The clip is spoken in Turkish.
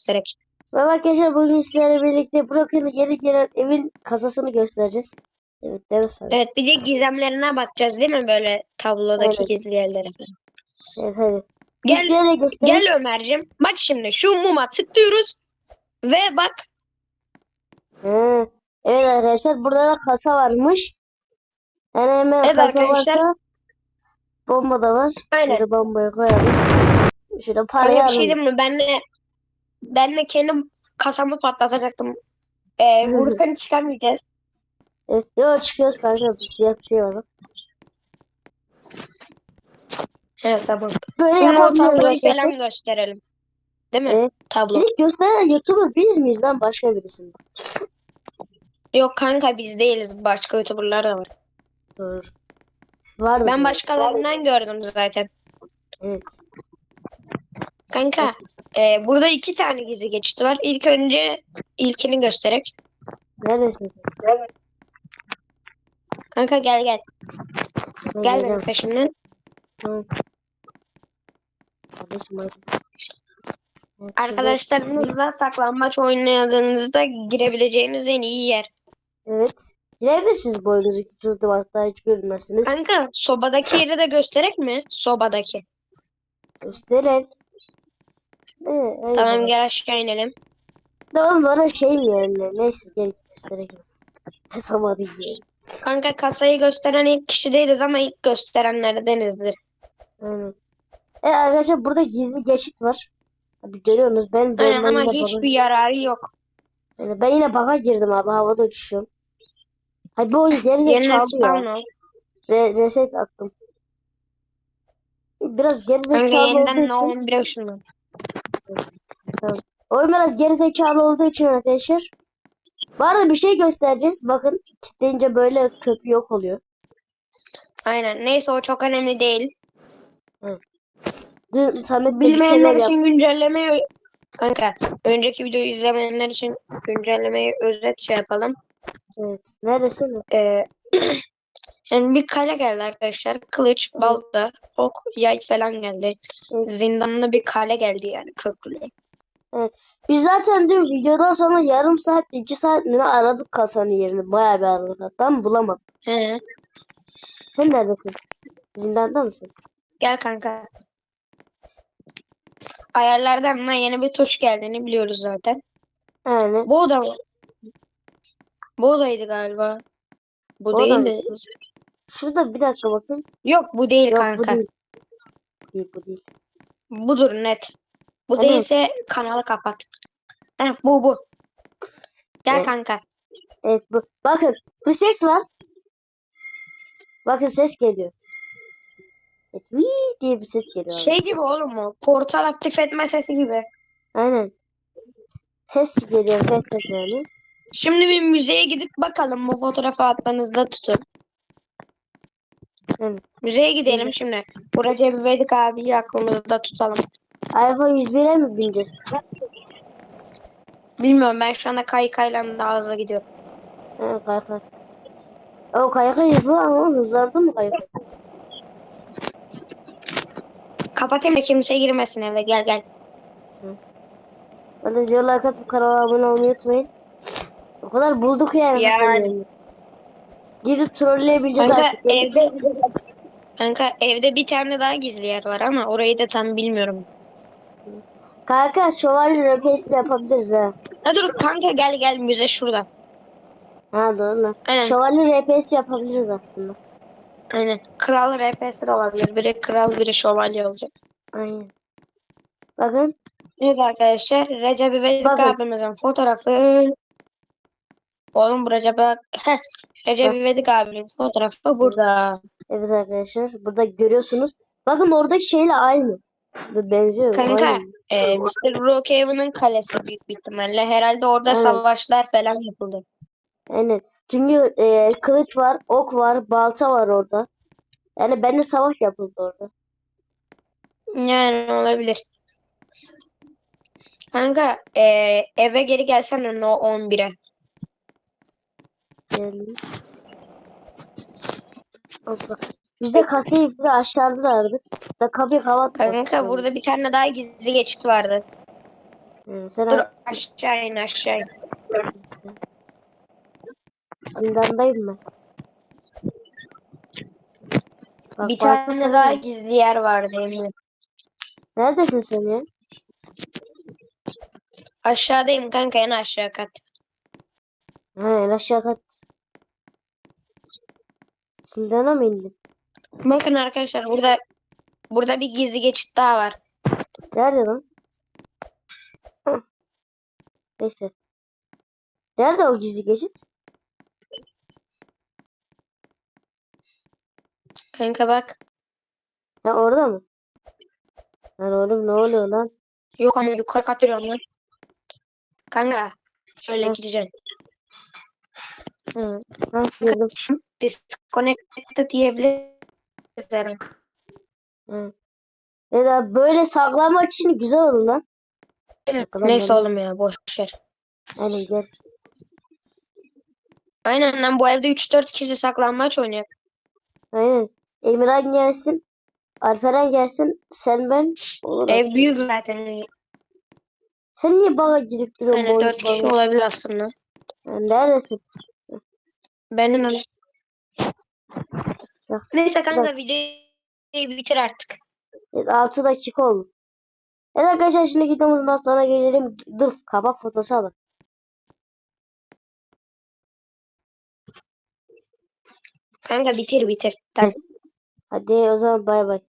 göstererek. Ve arkadaşlar bugün sizlerle birlikte Broken'ın geri gelen evin kasasını göstereceğiz. Evet değil mi sana? Evet bir de gizemlerine bakacağız değil mi böyle tablodaki Evet. gizli yerlere falan. Evet hadi. Gel, gel Ömer'cim. Bak şimdi şu muma tıklıyoruz. Ve bak He. Evet arkadaşlar burada da kasa varmış. Yani hemen Evet kasa arkadaşlar. varsa bomba da var. Aynen. Şöyle bombayı koyalım. Şöyle parayı Kanka bir şey alalım. mi? Ben de, ben de kendim kasamı patlatacaktım. Ee, vurursan çıkamayacağız. Evet. Yo çıkıyoruz kanka. Var. bak. Evet tamam. Böyle Şimdi o tabloyu arkadaşlar. falan gösterelim. Değil mi? Evet. Tablo. Direkt gösteren YouTuber biz miyiz lan başka birisi mi? Yok kanka biz değiliz. Başka YouTuber'lar da var. Dur. Vardı. Ben başkalarından gördüm zaten. Evet. Kanka e, burada iki tane gizli geçit var. İlk önce ilkini göstererek. Neredesin sen? Kanka gel gel. Ben Gel benim peşimden. Tamam. Kardeşim hadi. Evet, şurada- Arkadaşlarınızla saklambaç oynadığınızda girebileceğiniz en iyi yer. Evet. Girebilirsiniz boyunuzu küçültüm hatta hiç görünmezsiniz. Kanka sobadaki yeri de gösterek mi? Sobadaki. Gösterir. Evet, Tamam gel aşağı inelim. Oğlum bana şey mi yani? Neyse gel göstereyim. tamam hadi gidelim. Kanka kasayı gösteren ilk kişi değiliz ama ilk gösterenlerdenizdir. Evet arkadaşlar burada gizli geçit var. Abi görüyorsunuz ben, ben, Aynen ben ama hiçbir baka, yararı yok. yani ben yine baka girdim abi havada uçuşuyorum. Hayır bu oyun gerizekalı ya. Re reset attım. Biraz gerizekalı olduğu yeniden için. No 11'e ışınlan. Oyun biraz gerizekalı olduğu için arkadaşlar. Bu arada bir şey göstereceğiz. Bakın kilitleyince böyle köprü yok oluyor. Aynen. Neyse o çok önemli değil. Dün Samet Bilmeyenler için güncellemeyi kanka önceki videoyu izlemeyenler için güncellemeyi özet şey yapalım. Evet. Neredesin? Ee, yani bir kale geldi arkadaşlar. Kılıç, balta, ok, yay falan geldi. Evet. Zindanlı bir kale geldi yani köprülü. Biz zaten dün videodan sonra yarım saat, iki saat mi aradık kasanın yerini. Bayağı bir aradık hatta ama bulamadık. He. Sen neredesin? Zindanda mısın? Gel kanka. Ayarlardan hemen yeni bir tuş geldiğini biliyoruz zaten. Yani. Bu oda mı? Bu odaydı galiba. Bu Bu mı? Şurada bir dakika bakın. Yok bu değil Yok bu kanka. değil. Bu değil bu değil. Budur net. Bu Hani- değilse kanalı kapat. Heh, bu bu. Gel Evet. kanka. Evet bu. Bakın bir ses var. Bakın ses geliyor. Evet, vii diye bir ses geliyor. abi. Şey gibi oğlum o. Portal aktif etme sesi gibi. Aynen. Ses geliyor. Evet, yani. Şimdi bir müzeye gidip bakalım bu fotoğrafı aklınızda tutun. Müzeye gidelim şimdi. Bu Recep İvedik abiyi aklımızda tutalım. iPhone 101'e mi bineceğiz? Bilmiyorum ben şu anda kaykayla daha hızlı gidiyorum. Ha, kayka. O kayka hızlı ama hızlandı mı kayka? Kapatayım da kimse girmesin eve gel gel. Hadi videoya like atıp kanala abone olmayı unutmayın. O kadar bulduk yani. Yani. Gidip trolleyebileceğiz Kanka artık. Evde Kanka evde bir tane daha gizli yer var ama orayı da tam bilmiyorum. Kanka şövalye röpesi de yapabiliriz ha. Ha dur kanka gel gel müze şurada. Ha doğru lan. Aynen. Şövalye röpesi yapabiliriz aslında. Aynen. Kral RP'si de olabilir. Biri kral biri şövalye olacak. Aynen. Bakın. Evet arkadaşlar Recep İvedik Bakın. abimizin fotoğrafı. Oğlum bu Recep Heh, Recep. İvedik abinin fotoğrafı burada. Evet arkadaşlar. Burada görüyorsunuz. Bakın oradaki şeyle aynı. Benziyor. Kanka Aynı. e, Mr. Brookhaven'ın kalesi büyük bir ihtimalle. Herhalde orada Evet. savaşlar falan yapıldı. Aynen. Çünkü e, kılıç var, ok var, balta var orada. Yani bence savaş yapıldı orada. Yani olabilir. Kanka e, eve geri gelsene No 11'e. Geldim. Hoppa. Biz de kasayı bir de aşağıda aradık. Da kapıyı kapatmasın. Kanka burada bir tane daha gizli geçit vardı. Hı, sen Dur ar- aşağı in aşağı in. zindandayım ben. Bak, Bir bak- tane daha gizli yer vardı eminim. Neredesin sen ya? Aşağıdayım kanka en aşağı kat. Ha en aşağı kat. Zindana mı indin? Bakın arkadaşlar burada burada bir gizli geçit daha var. Nerede lan? Hı. Neyse. Nerede o gizli geçit? Kanka bak. Ha orada mı? Lan oğlum ne oluyor lan? Yok ama yukarı kat yürüyorum lan. Kanka şöyle Hı. gideceksin. Hı. Ha girdim. Disconnected diyebiliriz herhalde. Ha. Ya da böyle saklanmak için güzel olur lan. Neyse oğlum ya boş ver. Aynen gel. Aynen lan bu evde 3-4 kişi saklanmaç oynuyor. Aynen. Emirhan gelsin. Alperen gelsin. Sen ben. Olur. Ev büyük zaten. Sen niye bana gidip duruyorsun? Aynen boyun 4 kişi olabilir aslında. Ha, neredesin? Benim Neyse kanka videoyu bitir artık. Evet, 6 dakika oldu. Evet arkadaşlar şimdi videomuzdan sonra gelelim. Dur kabak fotosu alın. Kanka bitir bitir. Tamam. Hadi o zaman bay bay.